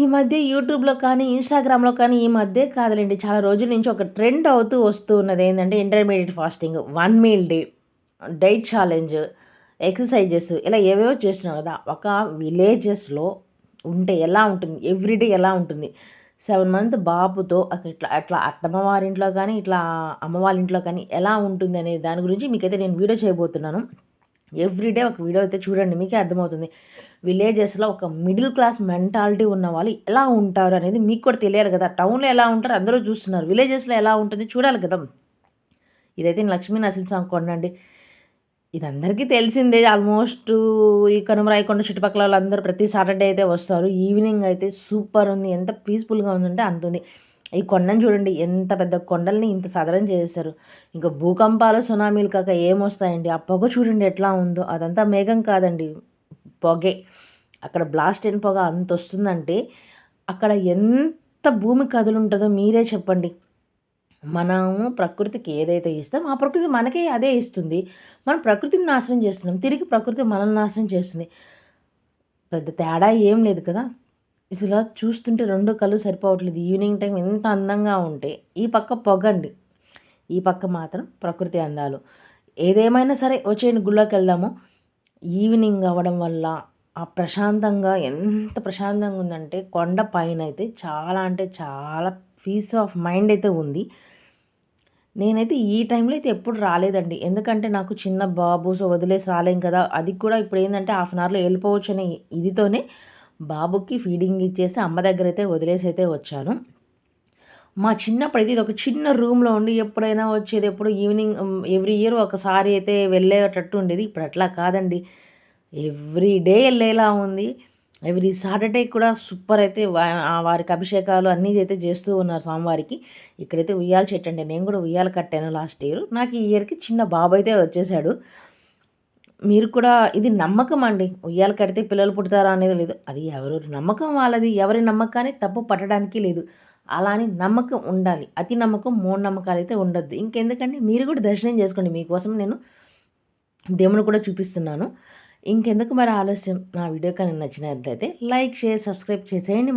ఈ మధ్య యూట్యూబ్లో కానీ ఇన్స్టాగ్రామ్లో కానీ ఈ మధ్య కాదులేండి చాలా రోజుల నుంచి ఒక ట్రెండ్ అవుతూ వస్తూ ఉన్నది. ఏంటంటే intermediate fasting one meal day diet challenge exercises ఇలా ఏవేవో చేస్తున్నారు కదా. ఒక విలేజెస్లో ఉంటే ఎలా ఉంటుంది? ఎవ్రీడే ఎలా ఉంటుంది? సెవెన్ మంత్ బాబుతో ఇట్లా అట్లా అత్తమ్మవారింట్లో కానీ ఇట్లా అమ్మవారి ఇంట్లో కానీ ఎలా ఉంటుంది అనే దాని గురించి మీకైతే నేను వీడియో చేయబోతున్నాను. ఎవ్రీడే ఒక వీడియో అయితే చూడండి మీకే అర్థమవుతుంది. విలేజెస్లో ఒక మిడిల్ క్లాస్ మెంటాలిటీ ఉన్న వాళ్ళు ఎలా ఉంటారు అనేది మీకు కూడా తెలియాలి కదా. టౌన్లో ఎలా ఉంటారు అందరూ చూస్తున్నారు. విలేజెస్లో ఎలా ఉంటుంది చూడాలి కదా. ఇదైతే లక్ష్మీ నరసింహస్వామి కొండండి ఇది అందరికీ తెలిసిందే ఆల్మోస్ట్ ఈ కనుమరాయకొండ చుట్టుపక్కల వాళ్ళందరూ ప్రతి సాటర్డే అయితే వస్తారు. ఈవినింగ్ అయితే సూపర్ ఉంది. ఎంత పీస్ఫుల్గా ఉందంటే అంత ఉంది ఈ కొండను చూడండి ఎంత పెద్ద కొండల్ని ఇంత సదరం చేశారు ఇంకా భూకంపాలు సునామీలు కాక ఏమొస్తాయండి? ఆ పొగ చూడండి ఎట్లా ఉందో. అదంతా మేఘం కాదండి పొగే. అక్కడ బ్లాస్ట్ అయిన పొగ అంత వస్తుందంటే అక్కడ ఎంత భూమి కదులుంటుందో మీరే చెప్పండి. మనము ప్రకృతికి ఏదైతే ఇస్తాం ఆ ప్రకృతి మనకే అదే ఇస్తుంది. మనం ప్రకృతిని నాశనం చేస్తున్నాం తిరిగి ప్రకృతి మనల్ని నాశనం చేస్తుంది. పెద్ద తేడా ఏం లేదు కదా? ఇలా చూస్తుంటే రెండు కళ్ళు సరిపోవట్లేదు. ఈవినింగ్ టైం ఎంత అందంగా ఉంటే ఈ పక్క పొగండి. ఈ పక్క మాత్రం ప్రకృతి అందాలు. ఏదేమైనా సరే వచ్చేయండి గుళ్ళోకి వెళ్దాము. ఈవినింగ్ అవ్వడం వల్ల ఆ ప్రశాంతంగా ఎంత ప్రశాంతంగా ఉందంటే కొండ పైన అయితే చాలా అంటే చాలా పీస్ ఆఫ్ మైండ్ అయితే ఉంది. నేనైతే ఈ టైంలో అయితే ఎప్పుడు రాలేదండి. ఎందుకంటే నాకు చిన్న బాబు సో వదిలేసి రాలేం కదా. అది కూడా ఇప్పుడు ఏంటంటే హాఫ్ అన్ అవర్లో వెళ్ళిపోవచ్చు అనే ఇదితోనే బాబుకి ఫీడింగ్ ఇచ్చేసి అమ్మ దగ్గర అయితే వదిలేసి అయితే వచ్చాను. మా చిన్నప్పుడు అయితే ఇది ఒక చిన్న రూమ్లో ఉండి ఎప్పుడైనా వచ్చేది ఎప్పుడు ఈవినింగ్ ఎవ్రీ ఇయర్ ఒకసారి అయితే వెళ్ళేటట్టు ఉండేది. ఇప్పుడు అట్లా కాదండి. ఎవ్రీ డే వెళ్ళేలా ఉంది. ఎవ్రీ సాటర్డే కూడా సూపర్ అయితే వారికి అభిషేకాలు అన్నీ అయితే చేస్తూ ఉన్నారు స్వామివారికి. ఇక్కడైతే ఉయ్యాల చెట్టు నేను కూడా ఉయ్యాలు కట్టాను లాస్ట్ ఇయర్. నాకు ఈ ఇయర్కి చిన్న బాబు అయితే వచ్చేసాడు. మీరు కూడా ఇది నమ్మకం అండి. ఉయ్యాల కడితే పిల్లలు పుడతారా అనేది లేదు. అది ఎవరు నమ్మకం వాళ్ళది. ఎవరి నమ్మకాన్ని తప్పు పట్టడానికి లేదు. అలాని నమ్మకం ఉండాలి. అతి నమ్మకం మూడు నమ్మకాలు అయితే ఉండొద్దు. ఇంకెందుకంటే మీరు కూడా దర్శనం చేసుకోండి. మీకోసం నేను దేవుని కూడా చూపిస్తున్నాను. ఇంకెందుకు మరి ఆలస్యం? నా వీడియో కానీ నచ్చినట్లయితే లైక్ షేర్ సబ్స్క్రైబ్ చేసేయండి.